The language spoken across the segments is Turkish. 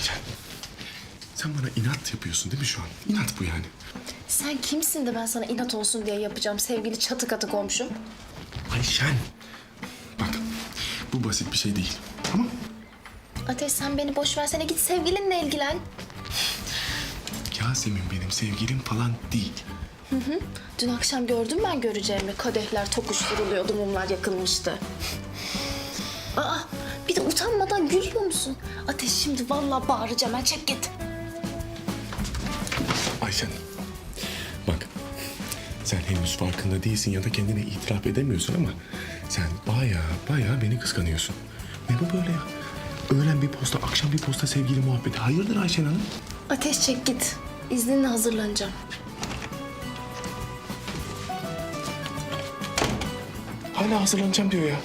Ayşen. Sen bana inat yapıyorsun değil mi şu an? İnat bu yani. Sen kimsin de ben sana inat olsun diye yapacağım sevgili çatı katı komşum? Ayşen. Bak bu basit bir şey değil. Tamam Ateş sen beni boş versene git sevgilinle ilgilen. Yasemin benim sevgilim falan değil. Dün akşam gördüm ben göreceğimi. Kadehler tokuşturuluyordu, mumlar yakılmıştı. Aa, bir de utanmadan gülüyor musun? Ateş şimdi vallahi bağıracağım. Ben çek git. Ayşen. Bak sen henüz farkında değilsin ya da kendine itiraf edemiyorsun ama sen baya baya beni kıskanıyorsun. Ne bu böyle ya? Öğlen bir posta, akşam bir posta sevgili muhabbeti. Hayırdır Ayşen Hanım? Ateş çek git. İzninle hazırlanacağım. Hala hazırlanacağım diyor ya.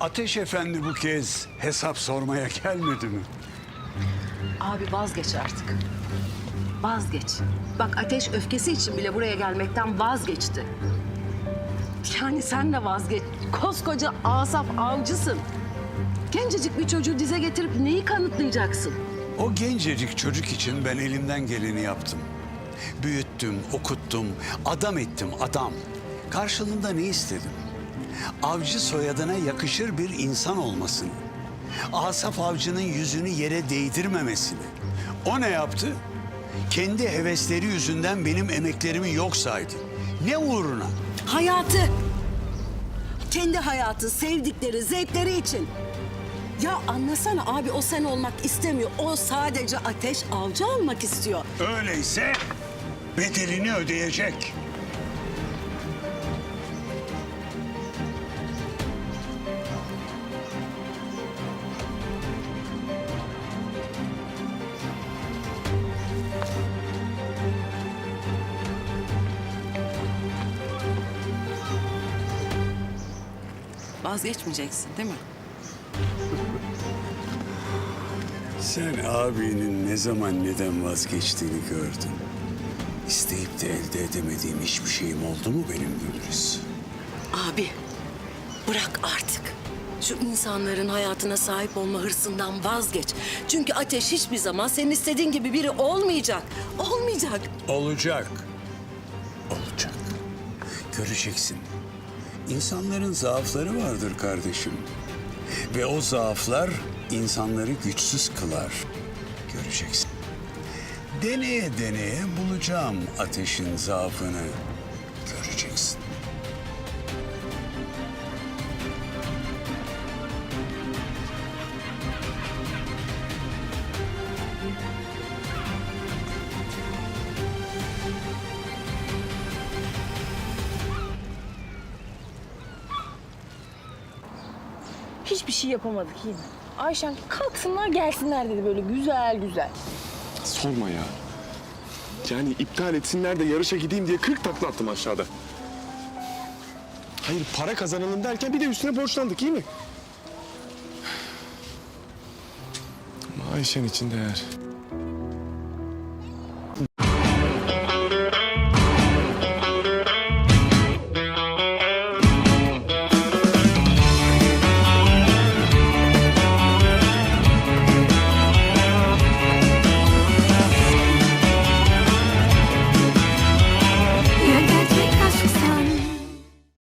Ateş Efendi bu kez hesap sormaya gelmedi mi? Abi vazgeç artık. Vazgeç. Bak ateş öfkesi için bile buraya gelmekten vazgeçti. Yani sen de vazgeç. Koskoca Asaf avcısın. Gencecik bir çocuğu dize getirip neyi kanıtlayacaksın? O gencecik çocuk için ben elimden geleni yaptım. Büyüttüm, okuttum, adam ettim adam. Karşılığında ne istedim? Avcı soyadına yakışır bir insan olmasını. Asaf avcının yüzünü yere değdirmemesini. O ne yaptı? Kendi hevesleri yüzünden benim emeklerimi yok saydı. Ne uğruna? Hayatı. Kendi hayatı, sevdikleri, zevkleri için. Ya anlasana abi o sen olmak istemiyor. O sadece ateş avcı olmak istiyor. Öyleyse bedelini ödeyecek. Vazgeçmeyeceksin değil mi? Sen abinin ne zaman neden vazgeçtiğini gördün. İsteyip de elde edemediğim hiçbir şeyim oldu mu benim Gülriz? Abi bırak artık. Şu insanların hayatına sahip olma hırsından vazgeç. Çünkü ateş hiçbir zaman senin istediğin gibi biri olmayacak. Olmayacak. Olacak. Olacak. Göreceksin. İnsanların zaafları vardır kardeşim. Ve o zaaflar insanları güçsüz kılar. Göreceksin. Deneye deneye bulacağım ateşin zaafını. Göreceksin. Hiçbir şey yapamadık yine. Ayşen kalksınlar gelsinler dedi böyle güzel güzel. Sorma ya. Yani iptal etsinler de yarışa gideyim diye 40 takla attım aşağıda. Hayır para kazanalım derken bir de üstüne borçlandık iyi mi? Ama Ayşen için değer.